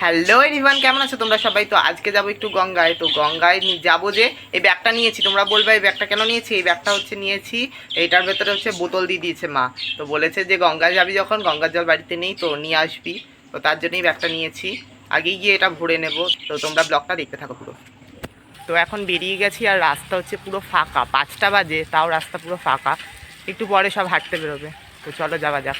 Hello এরিভান কেমন আছো? তোমরা সবাই? তো আজকে যাব একটু গঙ্গায়। তো গঙ্গায় যাব যে এই ব্যাগটা নিয়েছি। তোমরা বলবে, এই ব্যাগটা কেন নিয়েছি? এই ব্যাগটা হচ্ছে নিয়েছি। এইটার ভেতরে হচ্ছে বোতল দিয়ে দিয়েছে মা। তো বলেছে যে, গঙ্গায় যাবি যখন, গঙ্গার জল বাড়িতে নেই, তো নিয়ে আসবি। তো তার জন্যই ব্যাগটা নিয়েছি। আগেই গিয়ে এটা ভরে নেব। তো তোমরা ব্লগটা দেখতে থাকো পুরো। তো এখন বেরিয়ে গেছি আর রাস্তা হচ্ছে পুরো ফাঁকা। পাঁচটা বাজে, তাও রাস্তা পুরো ফাঁকা। একটু পরে সব হাঁটতে বেরোবে। তো চলো যাওয়া যাক।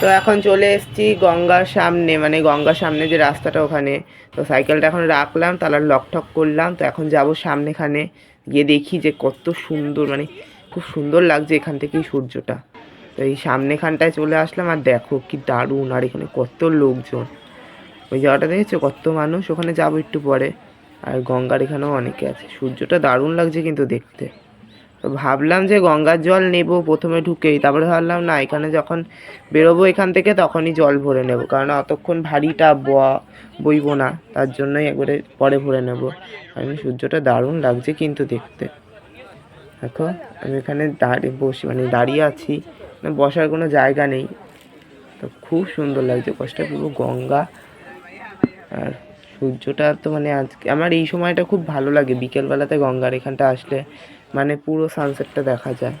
তো এখন চলে এসেছি গঙ্গার সামনে মানে গঙ্গার সামনে যে রাস্তাটা ওখানে। তো সাইকেলটা এখন রাখলাম তাহলে লক ঠক করলাম, তো এখন যাব সামনেখানে, গিয়ে দেখি যে কত সুন্দর মানে খুব সুন্দর লাগছে এখান থেকেই সূর্যটা। তো এই সামনেখানটায় চলে আসলাম, আর দেখো কি দারুণ, আর এখানে কত লোকজন। ওই জায়গাটা দেখেছ? কত মানুষ, ওখানে যাব একটু পরে। আর গঙ্গার এখানেও অনেকে আছে। সূর্যটা দারুণ লাগছে কিন্তু দেখতে। তো ভাবলাম যে গঙ্গার জল নেব, প্রথমে ঢুকেই। তারপরে ভাবলাম, না, এখানে যখন বেরোবো এখান থেকে তখনই জল ভরে নেব। কারণ অতক্ষণ ভারীটা বইবো না। তার জন্যই একবারে পরে ভরে নেব। আমি সূর্যটা দারুণ লাগছে কিন্তু দেখতে। দেখো, আমি এখানে দাঁড়িয়ে বসে মানে দাঁড়িয়ে আছি। মানে বসার কোনো জায়গা নেই। তো খুব সুন্দর লাগছে। কষ্ট পুরো গঙ্গা আর সূর্যটা তো মানে আজকে, আমার এই সময়টা খুব ভালো লাগে। বিকেলবেলাতে গঙ্গার এখানটা আসলে মানে পুরো সানসেটটা দেখা যায়।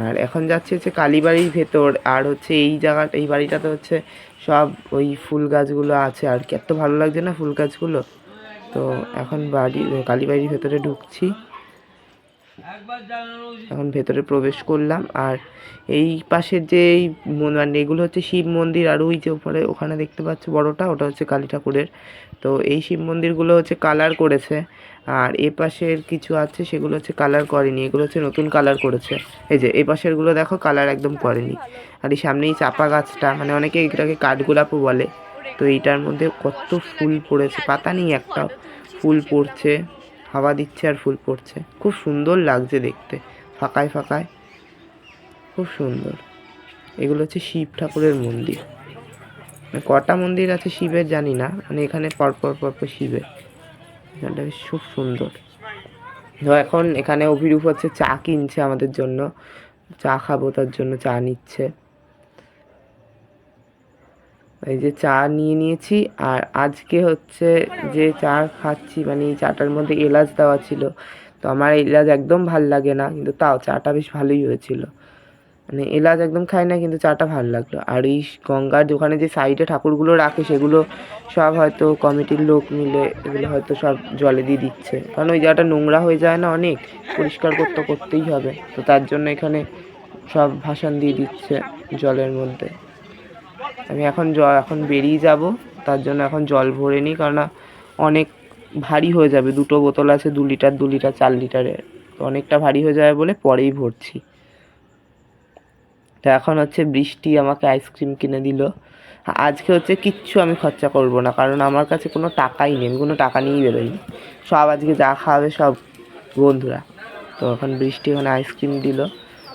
আর এখন যাচ্ছে হচ্ছে কালীবাড়ির ভেতর, আর হচ্ছে এই জায়গাটা এই বাড়িটাতে হচ্ছে সব ওই ফুল গাছগুলো আছে। আর কি, এত ভালো লাগছে না ফুল গাছগুলো? তো এখন বাড়ি, কালীবাড়ির ভেতরে ঢুকছি। এখন ভেতরে প্রবেশ করলাম। আর এই পাশের যে এই মানে এগুলো হচ্ছে শিব মন্দির, আর ওই যে উপরে ওখানে দেখতে পাচ্ছ বড়টা, ওটা হচ্ছে কালী ঠাকুরের। তো এই শিব মন্দিরগুলো হচ্ছে কালার করেছে। আর এ পাশের কিছু আছে, সেগুলো হচ্ছে কালার করেনি, এগুলো হচ্ছে নতুন কালার করেছে। এই যে, এ পাশেরগুলো দেখো কালার একদম করেনি। আর এই সামনেই চাপা গাছটা মানে অনেকে এটাকে কাঠগোলাপও বলে। তো এইটার মধ্যে কত ফুল পড়েছে, পাতা নেই একটা। ফুল পড়ছে, হাওয়া দিচ্ছে আর ফুল পড়ছে। খুব সুন্দর লাগছে দেখতে, ফাঁকায় ফাঁকায়। খুব সুন্দর। এগুলো হচ্ছে শিব ঠাকুরের মন্দির। মানে কটা মন্দির আছে শিবের জানি না মানে এখানে পরপর পরপর শিবের। এখানটা বেশ খুব সুন্দর। তো এখন এখানে অভিরূপ হচ্ছে চা কিনছে আমাদের জন্য। চা খাব, তার জন্য চা নিচ্ছে। এই যে চা নিয়ে নিয়েছি, আর আজকে হচ্ছে যে চা খাচ্ছি মানে এই চাটার মধ্যে এলাচ দেওয়া ছিল। তো আমার এলাচ একদম ভালো লাগে না, কিন্তু তাও চাটা বেশ ভালোই হয়েছিল। মানে এলাচ একদম খাই না, কিন্তু চাটা ভালো লাগল। আর এই গঙ্গার দোকানে যে সাইডে ঠাকুরগুলো রাখে, সেগুলো সব হয়তো কমিটির লোক মিলে এগুলো হয়তো সব জলে দিয়ে দিচ্ছে। কারণ ওই জায়গাটা নোংরা হয়ে যায় না অনেক, পরিষ্কার করতে করতেই হবে। তো তার জন্য এখানে সব ভাসান দিয়ে দিচ্ছে জলের মধ্যে। আমি এখন জ এখন বেরিয়ে যাব, তার জন্য এখন জল ভরে নিই কারণ অনেক ভারী হয়ে যাবে। দুটো বোতল আছে, দু লিটার দু লিটার, চার লিটারের। তো অনেকটা ভারী হয়ে যাবে বলে পরেই ভরছি। তো এখন হচ্ছে বৃষ্টি আমাকে আইসক্রিম কিনে দিল। আজকে হচ্ছে কিচ্ছু আমি খরচা করব না, কারণ আমার কাছে কোনো টাকাই নেই, আমি কোনো টাকা নিয়েই বেরোইনি। সব আজকে যা খাওয়াবে সব বন্ধুরা। তো এখন বৃষ্টি ওখানে আইসক্রিম দিল,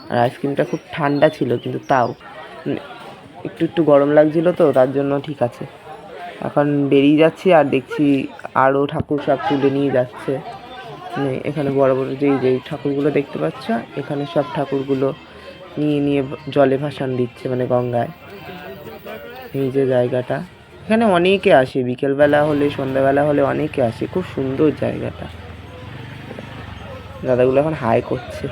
আর আইসক্রিমটা খুব ঠান্ডা ছিল, কিন্তু তাও। একটু একটু গরম লাগছিল তো, তার জন্য ঠিক আছে। এখন বেরিয়ে যাচ্ছি আর দেখছি আরও ঠাকুর সব তুলে নিয়ে যাচ্ছে। মানে এখানে বড় বড় যেই যেই ঠাকুরগুলো দেখতে পাচ্ছ, এখানে সব ঠাকুরগুলো নিয়ে নিয়ে জলে ভাসান দিচ্ছে মানে গঙ্গায়। এই যে জায়গাটা। এখানে অনেকে আসে, বিকেলবেলা হলে, সন্ধ্যাবেলা হলে অনেকে আসে। খুব সুন্দর জায়গাটা। দাদাগুলো এখন হাই করছে।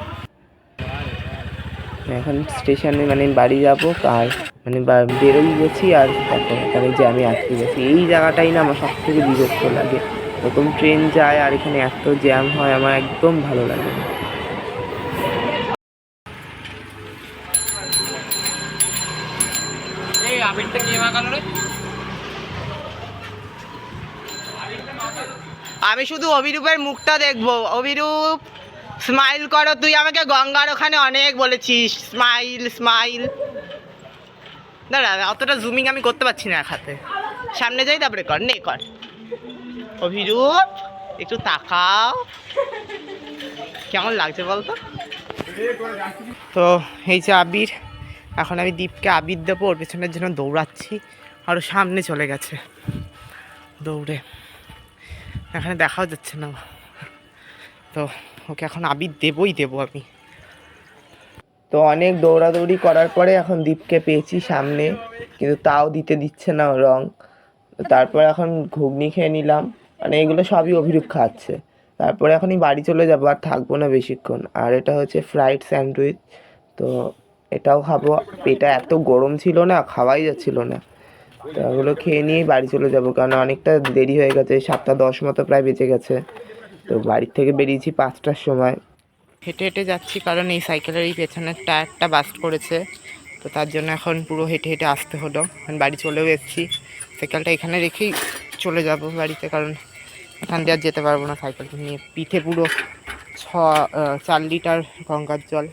এখন স্টেশনে মানে বাড়ি যাব, আর মানে বেরোই গেছি, আর দেখো এখানে যে আমি আটকে গেছি। এই জায়গাটাই না আমার সব থেকে বিরক্ত লাগে। এরকম ট্রেন যায়, আর এখানে এত জ্যাম হয়, আমার একদম ভালো লাগে না। আমি শুধু অভিরূপের মুখটা দেখব। অভিরূপ স্মাইল করো। তুই আমাকে গঙ্গার ওখানে অনেক বলেছিস। স্মাইল স্মাইল দাঁড়া, অতটা জুমিং আমি করতে পারছি না এক হাতে। সামনে যাই, তারপরে কর। নে, কর। অভিরূপ, একটু তাকাও। কেমন লাগছে বলতো? তো, এই যে আবির, এখন আমি দীপকে আবির দেবো। ওর পেছনের জন্য দৌড়াচ্ছি। আরও সামনে চলে গেছে। দৌড়ে। এখানে দেখাও যাচ্ছে না। তো ওকে এখন আবির দেবই দেবো আমি। তো অনেক দৌড়াদৌড়ি করার পরে এখন দীপকে পেয়েছি সামনে, কিন্তু তাও দিতে দিচ্ছে না রং। তারপর এখন ঘুগনি খেয়ে নিলাম। মানে এগুলো সবই অভিরূপ খাচ্ছে। তারপরে এখনই বাড়ি চলে যাব আর থাকব না বেশিক্ষণ। আর এটা হচ্ছে ফ্রাইড স্যান্ডউইচ। তো এটাও খাব। পেটটা এত গরম ছিল না, খাওয়াই যাচ্ছিল না। তো ওগুলো খেয়ে নিয়েই বাড়ি চলে যাব, কারণ অনেকটা দেরি হয়ে গেছে, সাতটা দশ মতো প্রায় বেঁচে গেছে। তো বাড়ির থেকে বেরিয়েছি পাঁচটার সময়। হেঁটে হেঁটে যাচ্ছি, কারণ এই সাইকেলের এই পেছনের টায়ারটা বাস্ট করেছে। তো তার জন্য এখন পুরো হেঁটে হেঁটে আসতে হলো। এখন বাড়ি চলেও এসেছি। সাইকেলটা এখানে রেখেই চলে যাব বাড়িতে, কারণ এখান দিয়ে আর যেতে পারব না সাইকেলটা নিয়ে। পিঠে পুরো ছ চার লিটার গঙ্গার জল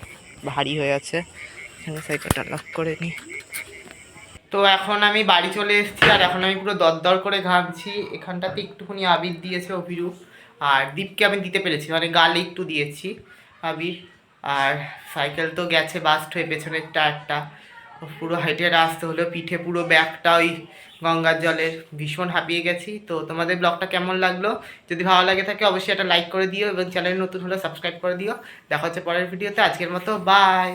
ভারী হয়ে আছে। এখানে সাইকেলটা লক করে নিই। তো এখন আমি বাড়ি চলে এসেছি, আর এখন আমি পুরো দরদর করে ঘামছি এখানটাতে একটুখানি আবির দিয়েছে অভিরূপ আর দীপকে আমি দিতে পেরেছি মানে গালে একটু দিয়েছি আবির। আর সাইকেল তো গেছে বাস্ট হয়ে, পেছনের টায়ারটা। পুরো হেঁটে আসতে হলো, পিঠে পুরো ব্যাগটা ওই গঙ্গার জলের ভীষণ হাঁপিয়ে গেছি। তো তোমাদের ব্লগটা কেমন লাগল? যদি ভালো লাগে থাকে, অবশ্যই একটা লাইক করে দিও এবং চ্যানেল নতুন হলে সাবস্ক্রাইব করে দিও। দেখা হচ্ছে পরের ভিডিওতে আজকের মতো বাই